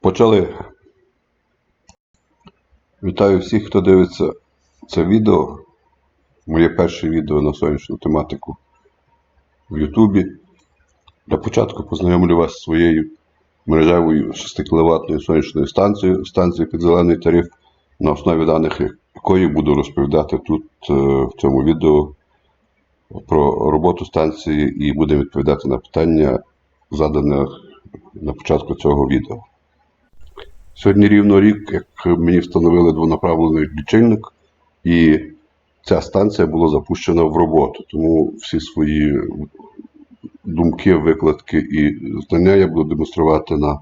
Почали. Вітаю всіх, хто дивиться це відео. Моє перше відео на сонячну тематику в Ютубі. Для початку познайомлю вас з своєю мережевою 6 кВт сонячною станцією, станцією під зелений тариф, на основі даних якої буду розповідати тут е, в цьому відео про роботу станції і будемо відповідати на питання, задане на початку цього відео. Сьогодні рівно рік, як мені встановили двонаправлений лічильник, і ця станція була запущена в роботу. Тому всі свої думки, викладки і знання я буду демонструвати на е,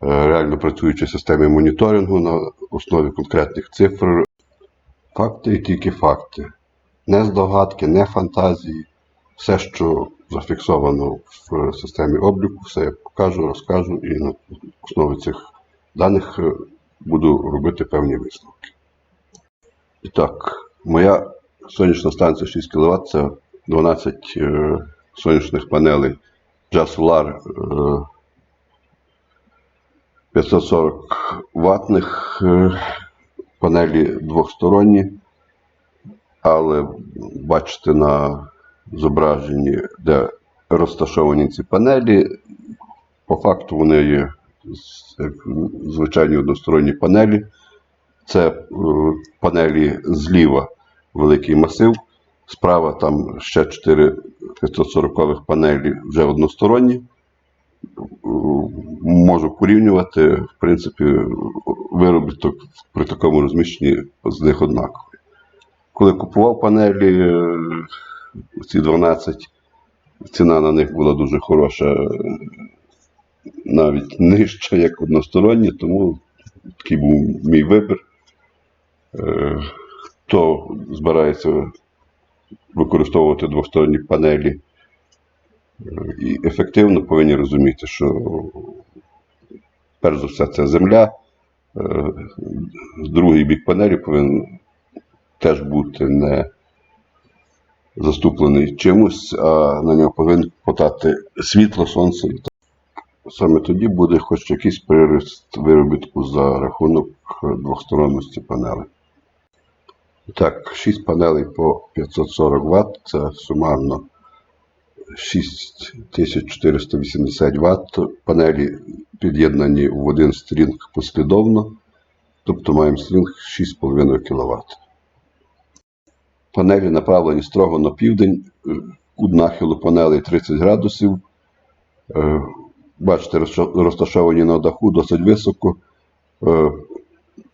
реально працюючій системі моніторингу на основі конкретних цифр. Факти і тільки факти. Не здогадки, не фантазії. Все, що зафіксовано в системі обліку, все я покажу, розкажу і на основі цих даних е, буду робити певні висновки. І так, моя сонячна станція 6 кВт це 12 е, сонячних панелей Just Solar е, 540 ватних е, панелі двохсторонні, але бачите на зображенні, де розташовані ці панелі, по факту вони є звичайні односторонні панелі. Це е, панелі зліва великий масив, справа там ще 4 540 панелі вже односторонні. Е, Можу порівнювати, в принципі, виробіток при такому розміщенні з них однаковий. Коли купував панелі, е, ці 12, ціна на них була дуже хороша, навіть нижча, як односторонні, тому такий був мій вибір. Е, Хто збирається використовувати двосторонні панелі е, і ефективно повинні розуміти, що перш за все це земля, е, другий бік панелі повинен теж бути не заступлений чимось, а на нього повинен потати світло, сонце. Саме тоді буде хоч якийсь прирост виробітку за рахунок е, двосторонності панелей. Так, 6 панелей по 540 Вт, це сумарно 6480 Вт. Панелі під'єднані в один стрінг послідовно, тобто маємо стрінг 6,5 кВт. Панелі направлені строго на південь, е, кут нахилу панелей 30 градусів. Бачите, розташовані на даху досить високо. Е,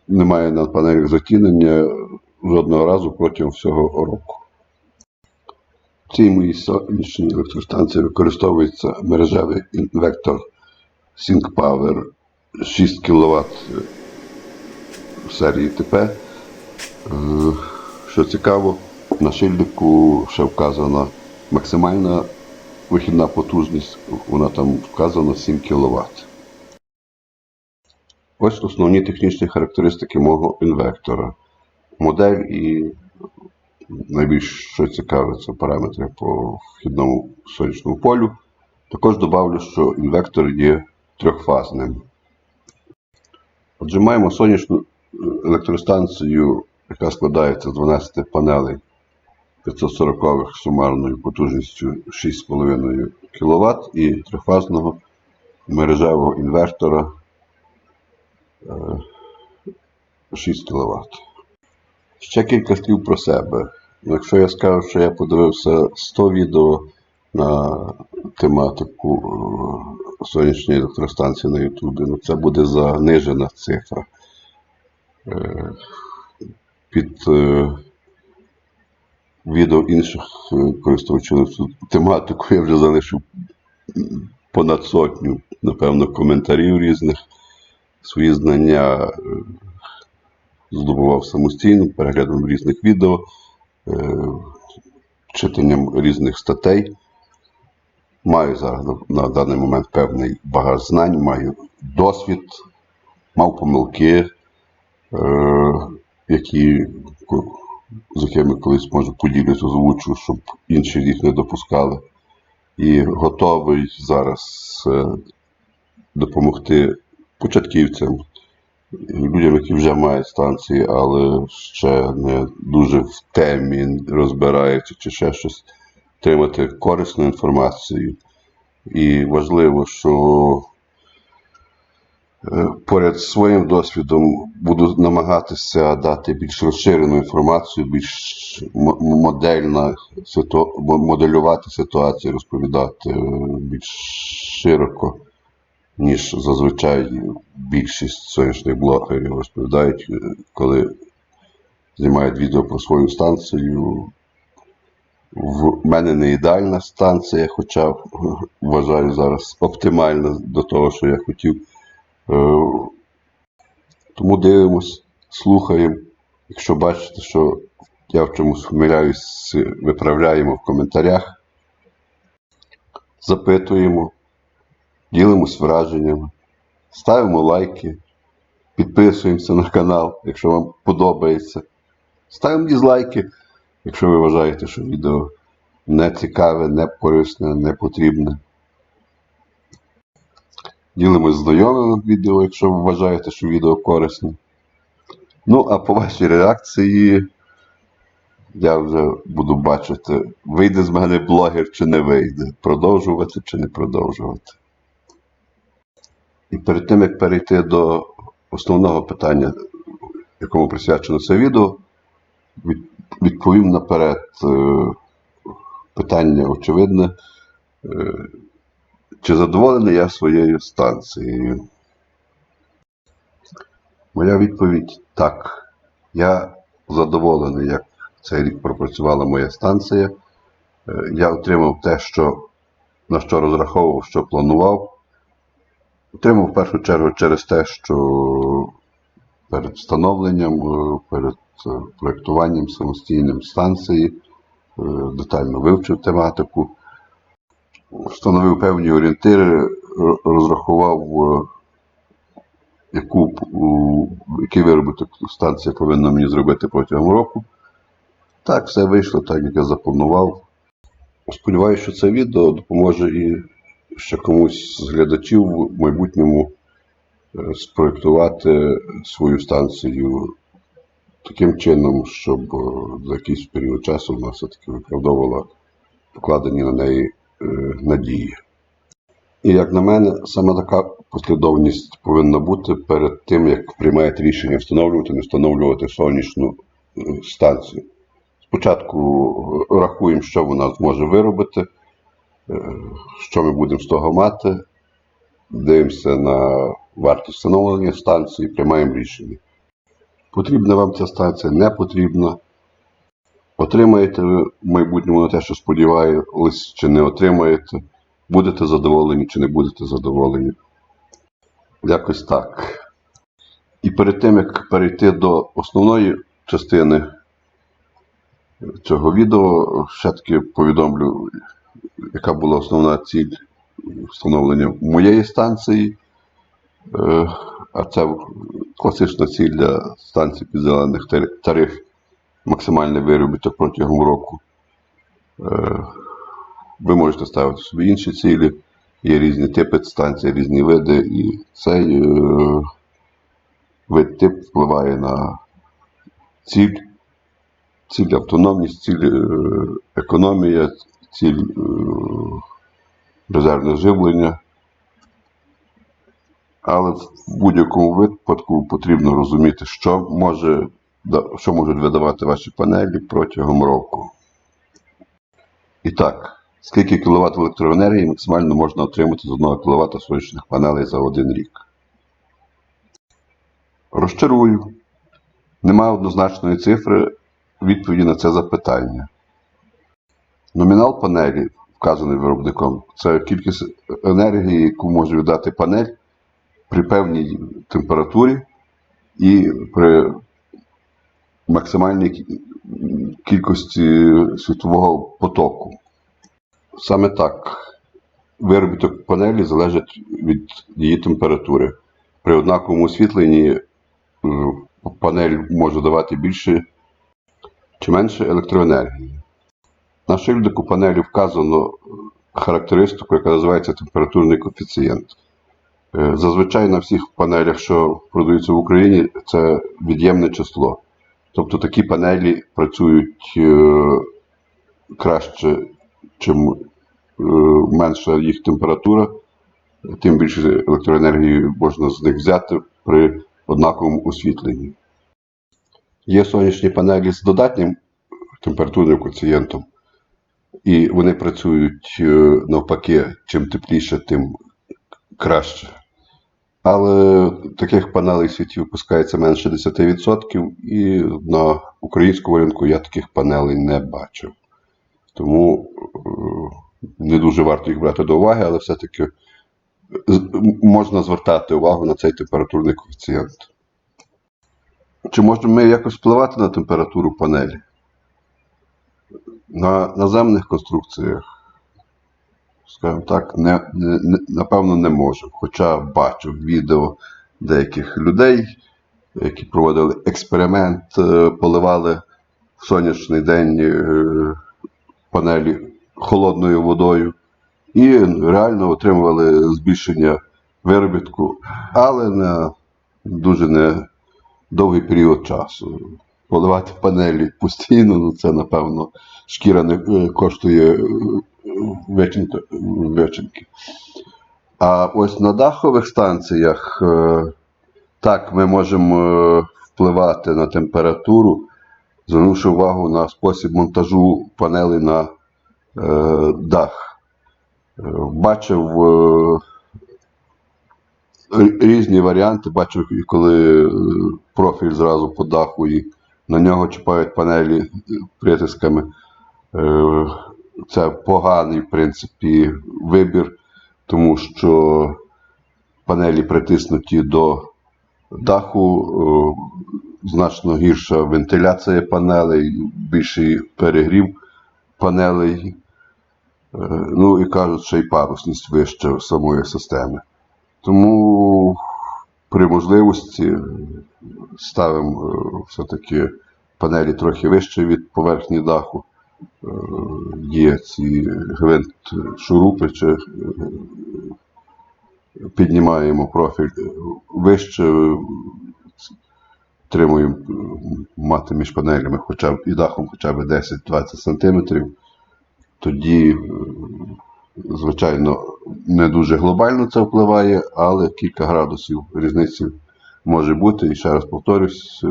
Немає на панелях затінення жодного разу протягом всього року. В цій моїй сонячній електростанції використовується мережевий інвектор Sync Power 6 кВт серії ТП. Е, Що цікаво, на шильдику ще вказана максимальна вихідна потужність, вона там вказана 7 кВт. Ось основні технічні характеристики мого інвектора. Модель і найбільш що цікаве, це параметри по вхідному сонячному полю. Також добавлю, що інвектор є трьохфазним. Отже, маємо сонячну е, електростанцію, яка складається з 12 панелей 540 сумарною потужністю 6,5 кВт і трьохфазного мережевого інвертора е, 6 кВт. Ще кілька слів про себе. Якщо я скажу, що я подивився 100 відео на тематику е, сонячної електростанції на Ютубі, ну це буде занижена цифра. Е, Під е, відео інших е, користувачів цю тематику я вже залишив понад сотню, напевно, коментарів різних. Свої знання е, здобував самостійно, переглядом різних відео, е, читанням різних статей. Маю зараз на, даний момент певний багаж знань, маю досвід, мав помилки, які, з якими колись може поділюсь, озвучу, щоб інші їх не допускали. І готовий зараз е, допомогти початківцям, людям, які вже мають станції, але ще не дуже в темі розбираються чи ще щось, отримати корисну інформацію. І важливо, що поряд з своїм досвідом буду намагатися дати більш розширену інформацію, більш мо- модельна ситу- моделювати ситуацію, розповідати е, більш широко, ніж зазвичай більшість сонячних блогерів розповідають, е, коли знімають відео про свою станцію. В мене не ідеальна станція, хоча вважаю зараз оптимальна до того, що я хотів. Е, Тому дивимось, слухаємо. Якщо бачите, що я в чомусь помиляюсь, виправляємо в коментарях, запитуємо, ділимось враженнями, ставимо лайки, підписуємося на канал, якщо вам подобається. Ставимо дізлайки, якщо ви вважаєте, що відео не цікаве, не корисне, не потрібне. Ділимось з відео, якщо ви вважаєте, що відео корисне. Ну, а по вашій реакції я вже буду бачити, вийде з мене блогер чи не вийде, продовжувати чи не продовжувати. І перед тим, як перейти до основного питання, якому присвячено це відео, відповім наперед е, питання очевидне. Чи задоволений я своєю станцією? Моя відповідь так. Я задоволений, як цей рік пропрацювала моя станція. Е, Я отримав те, що, на що розраховував, що планував. Отримав в першу чергу через те, що перед встановленням, е, перед е, проєктуванням самостійним станції детально вивчив тематику, встановив певні орієнтири, розрахував, е, яку, який виробіток станція повинна мені зробити протягом року. Так, все вийшло так, як я запланував. Сподіваюся, що це відео допоможе і ще комусь з глядачів в майбутньому е, спроєктувати свою станцію таким чином, щоб е, за якийсь період часу вона все-таки виправдовувала покладені на неї надії. І як на мене, саме така послідовність повинна бути перед тим, як приймаєте рішення встановлювати, не встановлювати сонячну е, станцію. Спочатку е, рахуємо, що вона зможе виробити, е, що ми будемо з того мати, дивимося на вартість встановлення станції, приймаємо рішення. Потрібна вам ця станція, не потрібна. Отримаєте ви в майбутньому на те, що сподівались, чи не отримаєте. Будете задоволені чи не будете задоволені. Якось так. І перед тим, як перейти до основної частини цього відео, ще таки повідомлю, яка була основна ціль встановлення моєї станції. Е, А це класична ціль для станцій підзелених тари- тарифів максимальний виробіток протягом року. Е, Ви можете ставити собі інші цілі. Є різні типи станцій, різні види, і цей е, вид тип впливає на ціль, ціль автономність, ціль е, економія, ціль резервне живлення. Але в будь-якому випадку потрібно розуміти, що, може, що можуть видавати ваші панелі протягом року. І так, скільки кВт електроенергії максимально можна отримати з 1 кВт сонячних панелей за один рік? Розчарую. Немає однозначної цифри відповіді на це запитання. Номінал панелі, вказаний виробником, це кількість енергії, яку може віддати панель при певній температурі і при максимальній кількості світлового потоку. Саме так, виробіток панелі залежить від її температури. При однаковому освітленні е, панель може давати більше чи менше електроенергії. На шильдику панелі вказано е, характеристику, яка називається температурний коефіцієнт. Е, Зазвичай на всіх панелях, що продаються в Україні, це від'ємне число. Тобто такі панелі працюють е, краще, чим е, менша їх температура, тим більше електроенергії можна з них взяти при однаковому освітленні. Є сонячні панелі з додатнім температурним коефіцієнтом, і вони працюють е, навпаки, чим тепліше, тим краще. Але таких панелей світі випускається менше 10%, і на українському ринку я таких панелей не бачив. Тому е, не дуже варто їх брати до уваги, але все-таки можна звертати увагу на цей температурний коефіцієнт. Чи можемо ми якось впливати на температуру панелі? На наземних конструкціях, скажімо так, не, не, напевно, не можемо. Хоча бачив відео деяких людей, які проводили експеримент, е, поливали в сонячний день е, панелі холодною водою і реально отримували збільшення виробітку, але на дуже не довгий період часу. Поливати панелі постійно, ну це напевно шкіра не е, коштує вичинки. А ось на дахових станціях е, так ми можемо е, впливати на температуру, звернувши увагу на спосіб монтажу панелей на е, дах. Бачив різні варіанти. Бачив, коли профіль зразу по даху і на нього чіпають панелі притисками. Це поганий, в принципі, вибір, тому що панелі притиснуті до даху, е, значно гірша вентиляція панелей, більший перегрів панелей. Е, Ну і кажуть, що й парусність вища самої системи. Тому при можливості ставимо е, все-таки панелі трохи вище від поверхні даху. Е, Є ці гвинт шурупи, чи е, піднімаємо профіль вище, е, тримуємо мати між панелями хоча б і дахом хоча б 10-20 см. Тоді звичайно, не дуже глобально це впливає, але кілька градусів різниці може бути. І ще раз повторюсь,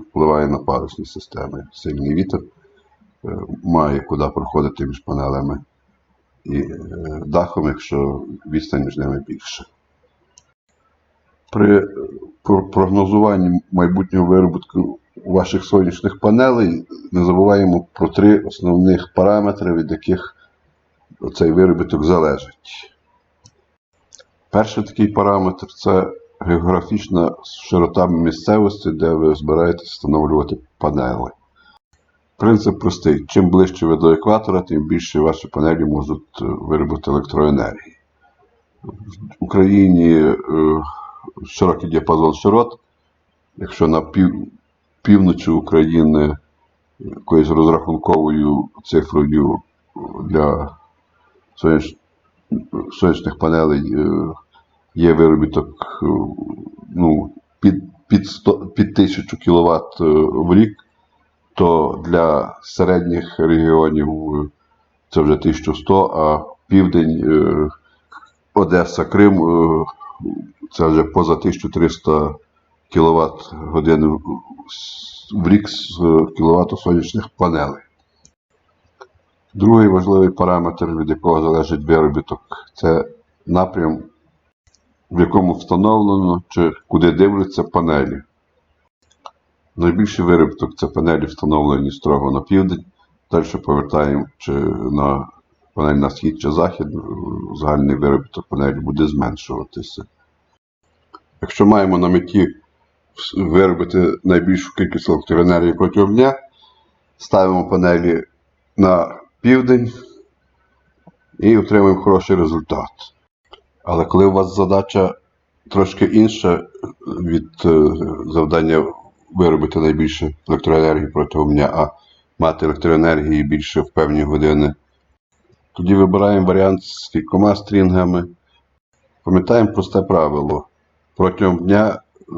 впливає на парусні системи. Сильний вітер має куди проходити між панелями і е, дахом, якщо відстань між ними більше. При е, прогнозуванні майбутнього виробітку ваших сонячних панелей не забуваємо про три основних параметри, від яких цей виробіток залежить. Перший такий параметр це географічна широта місцевості, де ви збираєтесь встановлювати панели. Принцип простий: чим ближче ви до екватора, тим більше ваші панелі можуть е, виробити електроенергії. В Україні е, широкий діапазон широт. Якщо на пів, півночі України якоюсь розрахунковою цифрою для сонячних сонячних панелей е, є виробіток е, ну, під, під, 100, під 1000 кВт в рік, то для середніх регіонів е, це вже 1100, а південь е, Одеса, Крим е, це вже поза 1300 кВт годин в рік з кВт сонячних панелей. Другий важливий параметр, від якого залежить виробіток, це напрям, в якому встановлено чи куди дивляться панелі. Найбільший виробіток це панелі, встановлені строго на південь. Далі повертаємо чи на панель на схід чи захід, загальний виробіток панелі буде зменшуватися. Якщо маємо на меті виробити найбільшу кількість електроенергії протягом дня, ставимо панелі на південь і отримуємо хороший результат. Але коли у вас задача трошки інша від е, завдання виробити найбільше електроенергії протягом дня, а мати електроенергії більше в певні години, тоді вибираємо варіант з кількома стрінгами, Пам'ятаємо просте правило. Протягом дня е,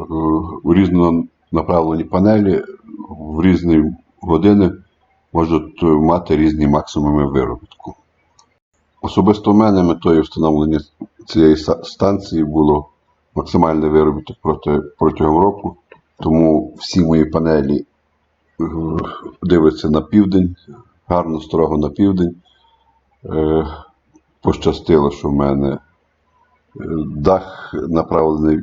у різнонаправлені панелі в різні години можуть е, мати різні максимуми виробітку. Особисто в мене метою встановлення цієї станції було максимальний виробіток протягом року, тому всі мої панелі е, дивляться на південь, гарно строго на південь. Е, Пощастило, що в мене е, дах направлений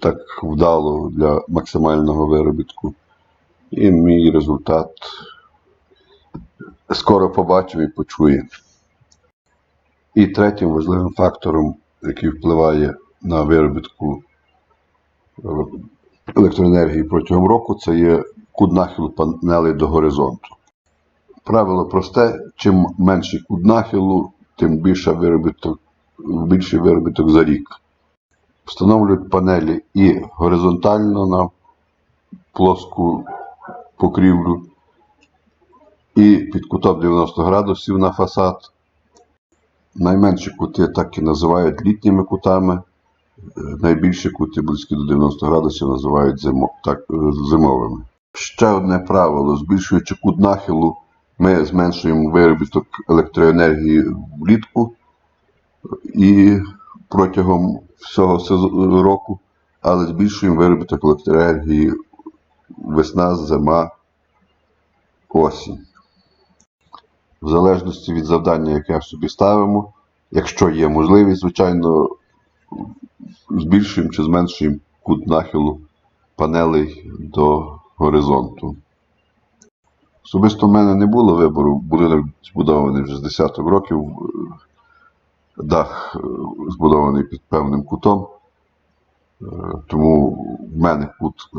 так вдало для максимального виробітку. І мій результат скоро побачимо і почуємо. І третім важливим фактором, який впливає на виробітку електроенергії протягом року, це є кут нахилу панелей до горизонту. Правило просте: чим менший кут нахилу, тим більше виробіток, більший виробіток за рік. Встановлюють панелі і горизонтально на плоску покрівлю, і під кутом 90 градусів на фасад. Найменші кути так і називають літніми кутами. Найбільші кути близькі до 90 градусів називають зимо, так, е, зимовими. Ще одне правило: збільшуючи кут нахилу, ми зменшуємо виробіток електроенергії влітку і протягом всього року, але збільшуємо виробіток електроенергії весна, зима, осінь. В залежності від завдання, яке собі ставимо, якщо є можливість, звичайно, збільшуємо чи зменшуємо кут нахилу панелей до горизонту. Особисто в мене не було вибору, будинок збудований вже з десяток років, дах е, збудований під певним кутом, Е, тому в мене кут е,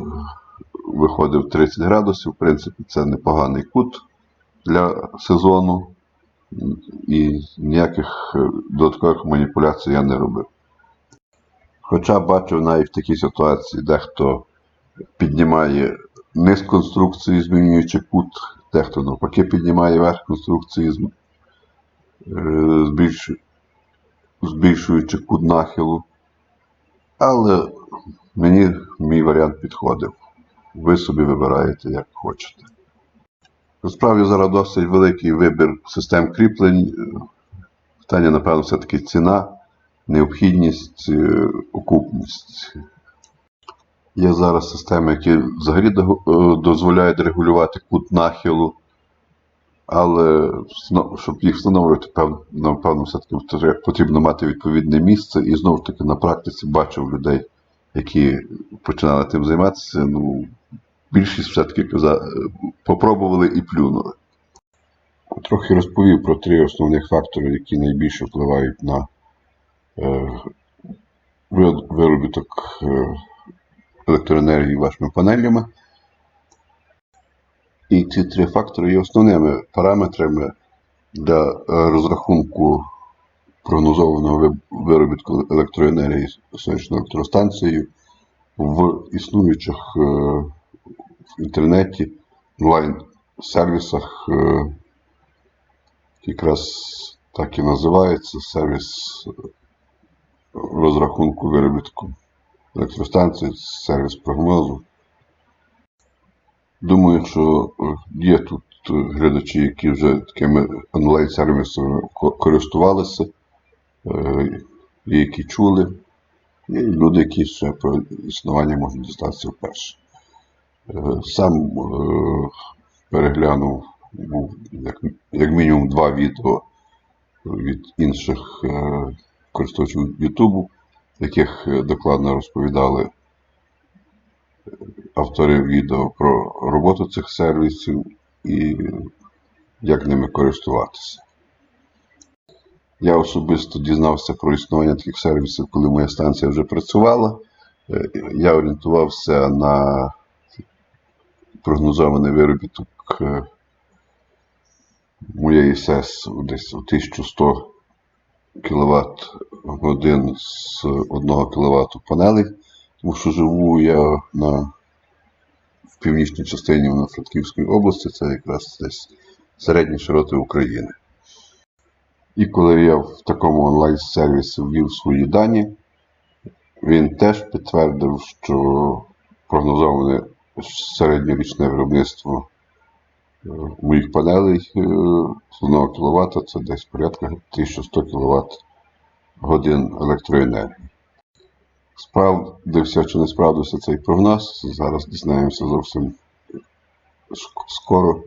виходив 30 градусів. В принципі, це непоганий кут для сезону, і ніяких додаткових маніпуляцій я не робив. Хоча бачив навіть в такій ситуації, дехто піднімає низ конструкції, змінюючи кут, дехто навпаки піднімає верх конструкції, е, збільшу- збільшуючи кут нахилу. Але мені мій варіант підходив. Ви собі вибираєте, як хочете. Насправді зараз досить великий вибір систем кріплень. Питання, напевно, все-таки ціна, необхідність, е, окупність. Є зараз системи, які взагалі е, дозволяють регулювати кут нахилу, але щоб їх встановлювати, пев- напевно, все-таки потрібно мати відповідне місце. І знову ж таки на практиці бачив людей, які починали тим займатися. Ну, більшість все-таки е, попробували і плюнули. Трохи розповів про три основних фактори, які найбільше впливають на виробіток е, електроенергії вашими панелями. І ці три фактори є основними параметрами для е, розрахунку прогнозованого виробітку електроенергії сонячною електростанцією в існуючих е, в інтернеті онлайн-сервісах, е, якраз так і називається сервіс розрахунку виробітку електростанції, сервіс прогнозу. Думаю, що е, є тут е, глядачі, які вже такими онлайн-сервісами користувалися, е, які чули, і люди, які ще про існування можуть дістатися вперше. Сам переглянув як, мінімум два відео від інших користувачів Ютубу, яких е, докладно розповідали автори відео про роботу цих сервісів і як ними користуватися. Я особисто дізнався про існування таких сервісів, коли моя станція вже працювала. Е, Я орієнтувався на прогнозований виробіток е, моєї СЕС десь у 1100 кВт годин з 1 кВт панелей, тому що живу я на, в північній частині на Франківської області, це якраз десь середні широти України. І коли я в такому онлайн-сервісі ввів свої дані, він теж підтвердив, що прогнозоване середньорічне виробництво моїх панелей е, з 1 кВт це десь порядка 1100 кВт годин електроенергії. Справдився чи не справдився цей прогноз, зараз дізнаємося зовсім скоро,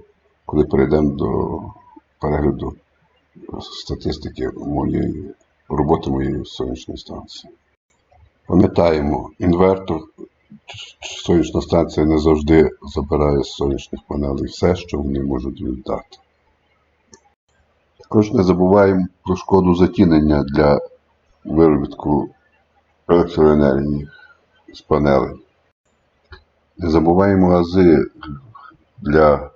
коли перейдемо до перегляду статистики моєї роботи моєї сонячної станції. Пам'ятаємо, інвертор сонячна станція не завжди забирає з сонячних панелей все, що вони можуть віддати. Також не забуваємо про шкоду затінення для виробітку електроенергії з панелей. Не забуваємо ази для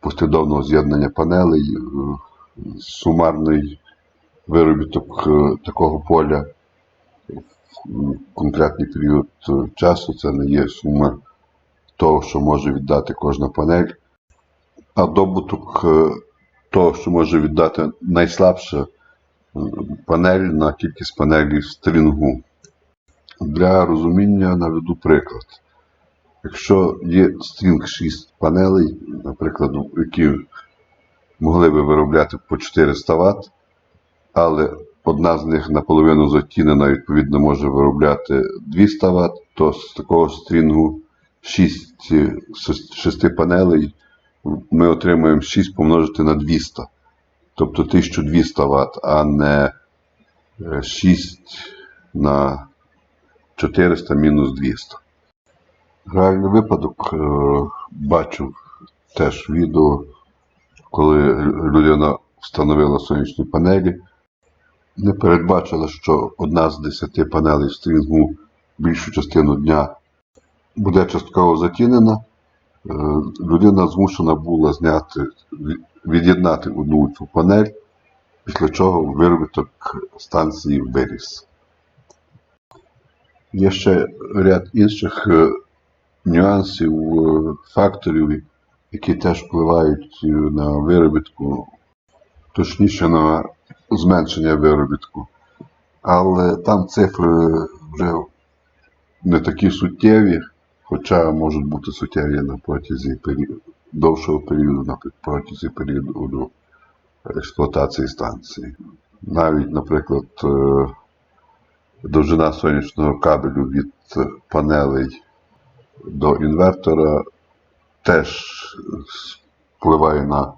послідовного з'єднання панелей, е, сумарний виробіток е, такого поля конкретний період е, часу це не є сума того, що може віддати кожна панель, а добуток е, того, що може віддати найслабша е, панель на кількість панелей стрінгу. Для розуміння наведу приклад. Якщо є стрінг 6 панелей, наприклад, які могли би виробляти по 400 Вт, але одна з них наполовину затінена, відповідно, може виробляти 200 Вт, то з такого стрінгу 6, 6 панелей ми отримуємо 6 помножити на 200, тобто 1200 Вт, а не е, 6 на 400 мінус 200. Реальний випадок е, бачив теж відео, коли людина встановила сонячні панелі, не передбачила, що одна з 10 панелей стрінгу більшу частину дня буде частково затінена. Е, Людина змушена була зняти, від'єднати одну цю панель, після чого виробіток станції виріс. Є ще ряд інших е, нюансів, е, факторів, які теж впливають на виробітку, точніше на зменшення виробітку. Але там цифри вже не такі суттєві, хоча можуть бути суттєві на протязі періоду, довшого періоду, на протязі періоду експлуатації станції. Навіть, наприклад, е, довжина сонячного кабелю від панелей до інвертора теж впливає на е,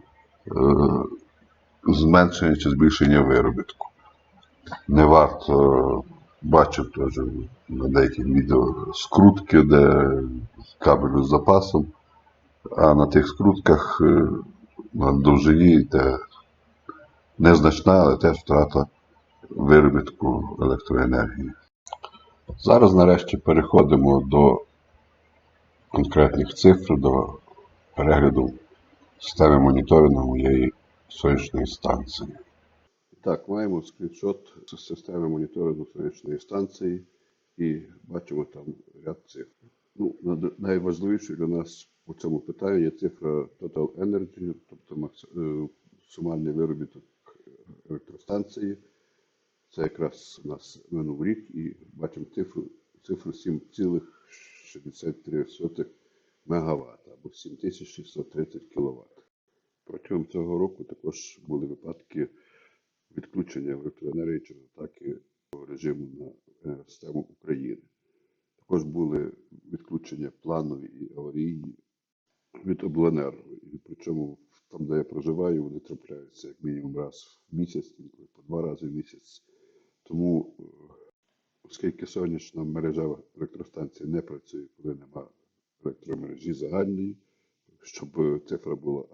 зменшення чи збільшення виробітку. Не варто бачив теж на деяких відео скрутки, де кабелю з запасом, а на тих скрутках е, на довжині йде незначна, але теж втрата виробітку електроенергії. Зараз нарешті переходимо до конкретних цифр, до перегляду системи моніторингу моєї сонячної станції. Так, маємо скріншот з системи моніторингу сонячної станції і бачимо там ряд цифр. Ну, найважливіше для нас у цьому питанні є цифра Total Energy, тобто е, виробіток електростанції. Це якраз у нас минув рік і бачимо цифру, цифру 7,63 МВт або 7630 кВт. Протягом цього року також були випадки відключення електроенергії через атаки режиму на енергосистему України. Також були відключення планові і аварійні від обленерго. Причому там, де я проживаю, вони трапляються як мінімум раз в місяць, інколи по два рази в місяць. Тому, е, оскільки сонячна мережа електростанції не працює, коли немає електромережі загальної, щоб цифра була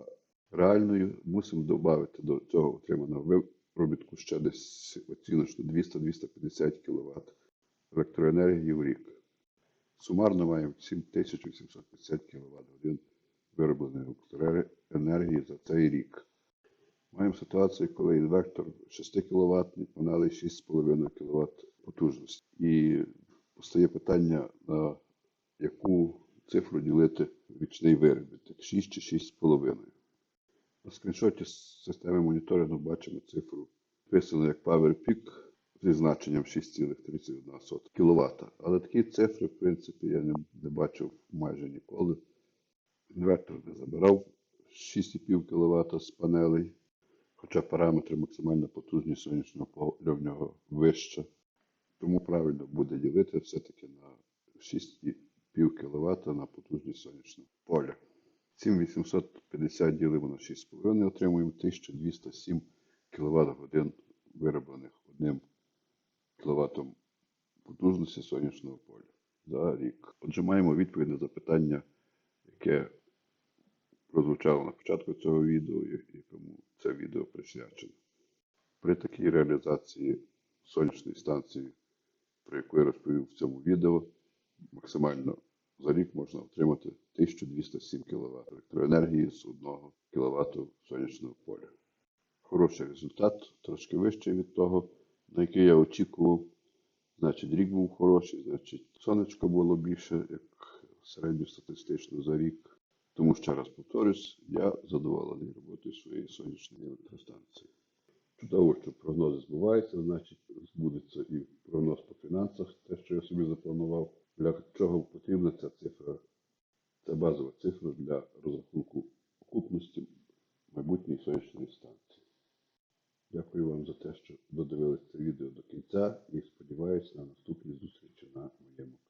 реальною, мусимо додати до цього отриманого виробітку ще десь оціночно 200-250 кВт електроенергії в рік. Сумарно маємо 7850 кВт годин виробленої електроенергії за цей рік. Маємо ситуацію, коли інвертор 6 кВт, панели 6,5 кВт потужності. І постає питання, на яку цифру ділити річний виробіток 6 чи 6,5. На скріншоті з системи моніторингу бачимо цифру Писано як Power Peak зі значенням 6,31 кВт. Але такі цифри, в принципі, я не, не бачив майже ніколи. Інвертор не забирав 6,5 кВт з панелей, хоча параметри максимальна потужність сонячного поля в нього вища. Тому правильно буде ділити все-таки на 6,5 кВт на потужність сонячного поля. 7850 ділимо на 6,5, отримуємо 1207 кВт годин вироблених одним кВт потужності сонячного поля за рік. Отже, маємо відповідь на запитання, яке прозвучало на початку цього відео, якому це відео присвячено. При такій реалізації сонячної станції, про яку я розповів в цьому відео, максимально за рік можна отримати 1207 кВт електроенергії з 1 кВт сонячного поля. Хороший результат, трошки вищий від того, на який я очікував. Значить, рік був хороший, значить, сонечко було більше, як середньостатистично за рік. Тому ще раз повторюсь, я задоволений роботою своєї сонячної електростанції. Чудово, що прогнози збуваються, значить, збудеться і прогноз по фінансах, те, що я собі запланував для чого потрібна ця цифра, ця базова цифра для розрахунку окупності майбутньої сонячної станції. Дякую вам за те, що додивилися це відео до кінця і сподіваюся на наступні зустрічі на моєму каналі.